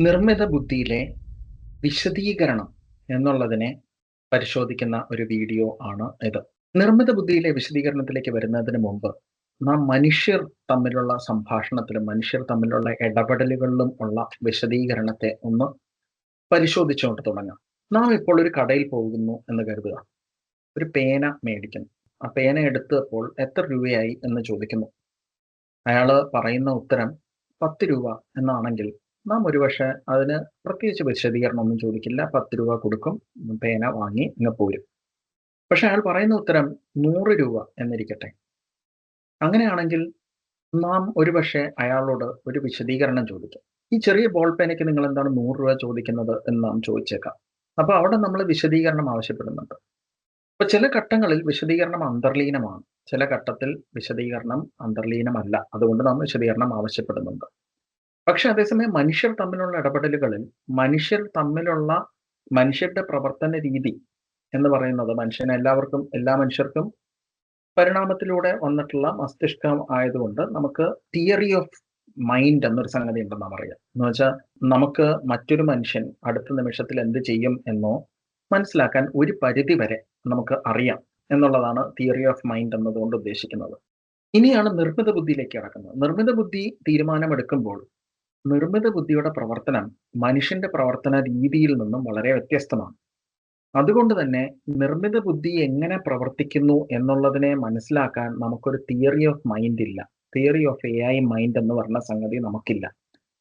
നിർമ്മിത ബുദ്ധിയിലെ വിശദീകരണം എന്നുള്ളതിനെ പരിശോധിക്കുന്ന ഒരു വീഡിയോ ആണ് ഇത്. നിർമ്മിത ബുദ്ധിയിലെ വിശദീകരണത്തിലേക്ക് വരുന്നതിന് മുമ്പ് നാം മനുഷ്യർ തമ്മിലുള്ള സംഭാഷണത്തിലും മനുഷ്യർ തമ്മിലുള്ള ഇടപെടലുകളിലും ഉള്ള വിശദീകരണത്തെ ഒന്ന് പരിശോധിച്ചുകൊണ്ട് തുടങ്ങാം. നാം ഇപ്പോൾ ഒരു കടയിൽ പോകുന്നു എന്ന് കരുതുക. ഒരു പേന മേടിക്കുന്നു. ആ പേന എടുത്തപ്പോൾ എത്ര രൂപയായി എന്ന് ചോദിക്കുന്നു. അയാൾ പറയുന്ന ഉത്തരം പത്ത് രൂപ എന്നാണെങ്കിൽ നാം ഒരുപക്ഷെ അതിന് പ്രത്യേകിച്ച് വിശദീകരണം ഒന്നും ചോദിക്കില്ല. പത്ത് രൂപ കൊടുക്കും പേന വാങ്ങി ഇങ്ങ് പോരും. പക്ഷെ അയാൾ പറയുന്ന ഉത്തരം നൂറ് രൂപ എന്നിരിക്കട്ടെ. അങ്ങനെയാണെങ്കിൽ നാം ഒരുപക്ഷെ അയാളോട് ഒരു വിശദീകരണം ചോദിക്കും. ഈ ചെറിയ ബോൾ പേനയ്ക്ക് നിങ്ങൾ എന്താണ് നൂറ് രൂപ ചോദിക്കുന്നത് എന്ന് നാം ചോദിച്ചേക്കാം. അപ്പൊ അവിടെ നമ്മൾ വിശദീകരണം ആവശ്യപ്പെടുന്നുണ്ട്. അപ്പൊ ചില ഘട്ടങ്ങളിൽ വിശദീകരണം അന്തർലീനമാണ്. ചില ഘട്ടത്തിൽ വിശദീകരണം അന്തർലീനമല്ല. അതുകൊണ്ട് നാം വിശദീകരണം ആവശ്യപ്പെടുന്നുണ്ട്. പക്ഷെ അതേസമയം മനുഷ്യർ തമ്മിലുള്ള ഇടപെടലുകളിൽ മനുഷ്യർ തമ്മിലുള്ള മനുഷ്യരുടെ പ്രവർത്തന രീതി എന്ന് പറയുന്നത് മനുഷ്യന് എല്ലാവർക്കും എല്ലാ മനുഷ്യർക്കും പരിണാമത്തിലൂടെ വന്നിട്ടുള്ള മസ്തിഷ്കം ആയതുകൊണ്ട് നമുക്ക് തിയറി ഓഫ് മൈൻഡ് എന്നൊരു സംഗതി ഉണ്ടെന്ന് പറയാം എന്ന് വെച്ചാൽ നമുക്ക് മറ്റൊരു മനുഷ്യൻ അടുത്ത നിമിഷത്തിൽ എന്ത് ചെയ്യും എന്നോ മനസ്സിലാക്കാൻ ഒരു പരിധി വരെ നമുക്ക് അറിയാം എന്നുള്ളതാണ് തിയറി ഓഫ് മൈൻഡ് എന്നതുകൊണ്ട് ഉദ്ദേശിക്കുന്നത്. ഇനിയാണ് നിർമ്മിത ബുദ്ധിയിലേക്ക് കടക്കുന്നത്. നിർമ്മിത ബുദ്ധി തീരുമാനമെടുക്കുമ്പോൾ നിർമ്മിത ബുദ്ധിയുടെ പ്രവർത്തനം മനുഷ്യന്റെ പ്രവർത്തന രീതിയിൽ നിന്നും വളരെ വ്യത്യസ്തമാണ്. അതുകൊണ്ട് തന്നെ നിർമ്മിത ബുദ്ധി എങ്ങനെ പ്രവർത്തിക്കുന്നു എന്നുള്ളതിനെ മനസ്സിലാക്കാൻ നമുക്കൊരു തിയറി ഓഫ് മൈൻഡ് ഇല്ല. Theory of A I mind എന്ന് പറഞ്ഞ സംഗതി നമുക്കില്ല.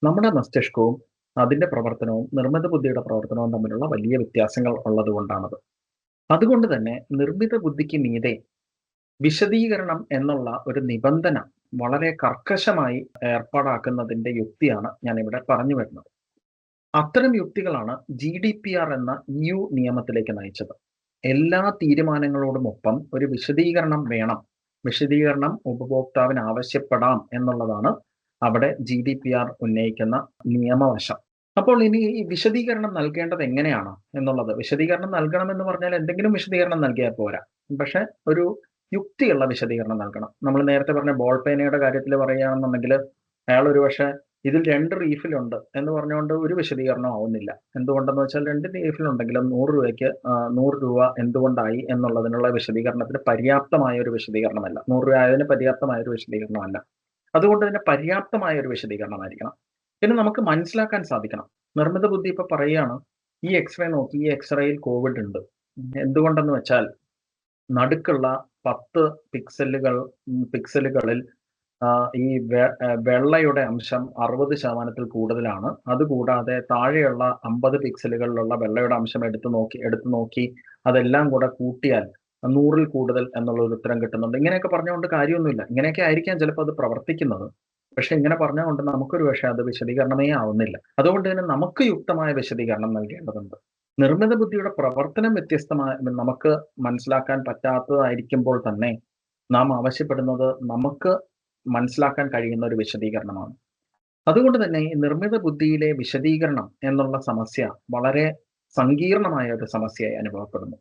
നമ്മുടെ മസ്തിഷ്കവും അതിന്റെ പ്രവർത്തനവും നിർമ്മിത ബുദ്ധിയുടെ പ്രവർത്തനവും തമ്മിലുള്ള വലിയ വ്യത്യാസങ്ങൾ ഉള്ളത് കൊണ്ടാണത്. അതുകൊണ്ട് തന്നെ നിർമ്മിത ബുദ്ധിക്ക് മീതെ വിശദീകരണം എന്നുള്ള ഒരു നിബന്ധന വളരെ കർക്കശമായി ഏർപ്പാടാക്കുന്നതിന്റെ യുക്തിയാണ് ഞാൻ ഇവിടെ പറഞ്ഞു വരുന്നത്. അത്തരം യുക്തികളാണ് ജി ഡി പി ആർ എന്ന ന്യൂ നിയമത്തിലേക്ക് നയിച്ചത്. എല്ലാ തീരുമാനങ്ങളോടുമൊപ്പം ഒരു വിശദീകരണം വേണം. വിശദീകരണം ഉപഭോക്താവിന് ആവശ്യപ്പെടാം എന്നുള്ളതാണ് അവിടെ ജി ഡി പി ആർ ഉന്നയിക്കുന്ന നിയമവശം. അപ്പോൾ ഇനി ഈ വിശദീകരണം നൽകേണ്ടത് എങ്ങനെയാണ് എന്നുള്ളത്? വിശദീകരണം നൽകണം എന്ന് പറഞ്ഞാൽ എന്തെങ്കിലും വിശദീകരണം നൽകിയാൽ പോരാ. പക്ഷെ ഒരു യുക്തിയുള്ള വിശദീകരണം നൽകണം. നമ്മൾ നേരത്തെ പറഞ്ഞ ബോൾ പേനയുടെ കാര്യത്തിൽ പറയുകയാണെന്നുണ്ടെങ്കിൽ അയാൾ ഒരു പക്ഷേ ഇതിൽ രണ്ട് റീഫിലുണ്ട് എന്ന് പറഞ്ഞുകൊണ്ട് ഒരു വിശദീകരണം ആവുന്നില്ല. എന്തുകൊണ്ടെന്ന് വെച്ചാൽ രണ്ട് റീഫിലുണ്ടെങ്കിലും നൂറ് രൂപയ്ക്ക് നൂറ് രൂപ എന്തുകൊണ്ടായി എന്നുള്ളതിനുള്ള വിശദീകരണത്തിന് പര്യാപ്തമായ ഒരു വിശദീകരണമല്ല. നൂറ് രൂപ ആയതിന് പര്യാപ്തമായ ഒരു വിശദീകരണമല്ല. അതുകൊണ്ട് തന്നെ പര്യാപ്തമായ ഒരു വിശദീകരണമായിരിക്കണം. പിന്നെ നമുക്ക് മനസ്സിലാക്കാൻ സാധിക്കണം. നിർമ്മിത ബുദ്ധി ഇപ്പൊ പറയുകയാണ് ഈ എക്സ്റേ നോക്കി ഈ എക്സ്റേയിൽ കോവിഡ് ഉണ്ട്. എന്തുകൊണ്ടെന്ന് വെച്ചാൽ നടുക്കുള്ള പത്ത് പിക്സലുകൾ പിക്സലുകളിൽ ഈ വെള്ളയുടെ അംശം അറുപത് ശതമാനത്തിൽ കൂടുതലാണ്. അതുകൂടാതെ താഴെയുള്ള അമ്പത് പിക്സലുകളിലുള്ള വെള്ളയുടെ അംശം എടുത്തു നോക്കി എടുത്തു നോക്കി അതെല്ലാം കൂടെ കൂട്ടിയാൽ നൂറിൽ കൂടുതൽ എന്നുള്ള ഒരു ഉത്തരം കിട്ടുന്നുണ്ട്. ഇങ്ങനെയൊക്കെ പറഞ്ഞുകൊണ്ട് കാര്യമൊന്നുമില്ല. ഇങ്ങനെയൊക്കെ ആയിരിക്കാം ചിലപ്പോൾ അത് പ്രവർത്തിക്കുന്നത്. പക്ഷെ ഇങ്ങനെ പറഞ്ഞുകൊണ്ട് നമുക്കൊരു പക്ഷേ അത് വിശദീകരണമേ ആവുന്നില്ല. അതുകൊണ്ട് തന്നെ നമുക്ക് യുക്തമായ വിശദീകരണം നൽകേണ്ടതുണ്ട്. നിർമ്മിത ബുദ്ധിയുടെ പ്രവർത്തനം വ്യത്യസ്തമായ നമുക്ക് മനസ്സിലാക്കാൻ പറ്റാത്തതായിരിക്കുമ്പോൾ തന്നെ നാം ആവശ്യപ്പെടുന്നത് നമുക്ക് മനസ്സിലാക്കാൻ കഴിയുന്ന ഒരു വിശദീകരണമാണ്. അതുകൊണ്ട് തന്നെ ഈ നിർമ്മിത ബുദ്ധിയിലെ വിശദീകരണം എന്നുള്ള സമസ്യ വളരെ സങ്കീർണമായ ഒരു സമസ്യയായി അനുഭവപ്പെടുന്നു.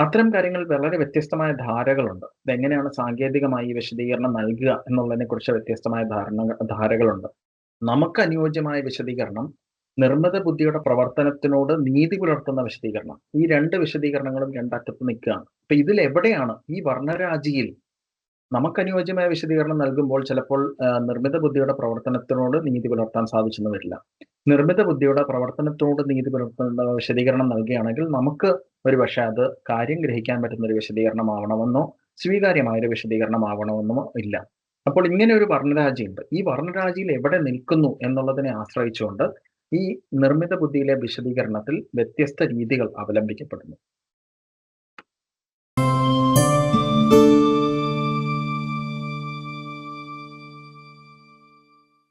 അത്തരം കാര്യങ്ങൾ വളരെ വ്യത്യസ്തമായ ധാരകളുണ്ട്. ഇതെങ്ങനെയാണ് സാങ്കേതികമായി വിശദീകരണം നൽകുക എന്നുള്ളതിനെ കുറിച്ച് വ്യത്യസ്തമായ ധാരണ ധാരകളുണ്ട്. നമുക്ക് അനുയോജ്യമായ വിശദീകരണം നിർമ്മിത ബുദ്ധിയുടെ പ്രവർത്തനത്തിനോട് നീതി പുലർത്തുന്ന വിശദീകരണം. ഈ രണ്ട് വിശദീകരണങ്ങളും രണ്ടറ്റത്ത് നിൽക്കുകയാണ്. അപ്പൊ ഇതിൽ എവിടെയാണ് ഈ വർണരാജിയിൽ നമുക്ക് അനുയോജ്യമായ വിശദീകരണം നൽകുമ്പോൾ ചിലപ്പോൾ നിർമ്മിത ബുദ്ധിയുടെ പ്രവർത്തനത്തിനോട് നീതി പുലർത്താൻ സാധിച്ചെന്ന് വരില്ല. നിർമ്മിത ബുദ്ധിയുടെ പ്രവർത്തനത്തോട് നീതി പുലർത്തുന്ന വിശദീകരണം നൽകുകയാണെങ്കിൽ നമുക്ക് ഒരു പക്ഷെ അത് കാര്യം ഗ്രഹിക്കാൻ പറ്റുന്ന ഒരു വിശദീകരണമാവണമെന്നോ സ്വീകാര്യമായ ഒരു വിശദീകരണമാവണമെന്നോ ഇല്ല. അപ്പോൾ ഇങ്ങനെ ഒരു വർണരാജിയുണ്ട്. ഈ വർണരാജിയിൽ എവിടെ നിൽക്കുന്നു എന്നുള്ളതിനെ ആശ്രയിച്ചുകൊണ്ട് ഈ നിർമ്മിത ബുദ്ധിയിലെ വിശദീകരണത്തിൽ വ്യത്യസ്ത രീതികൾ അവലംബിക്കപ്പെടുന്നു.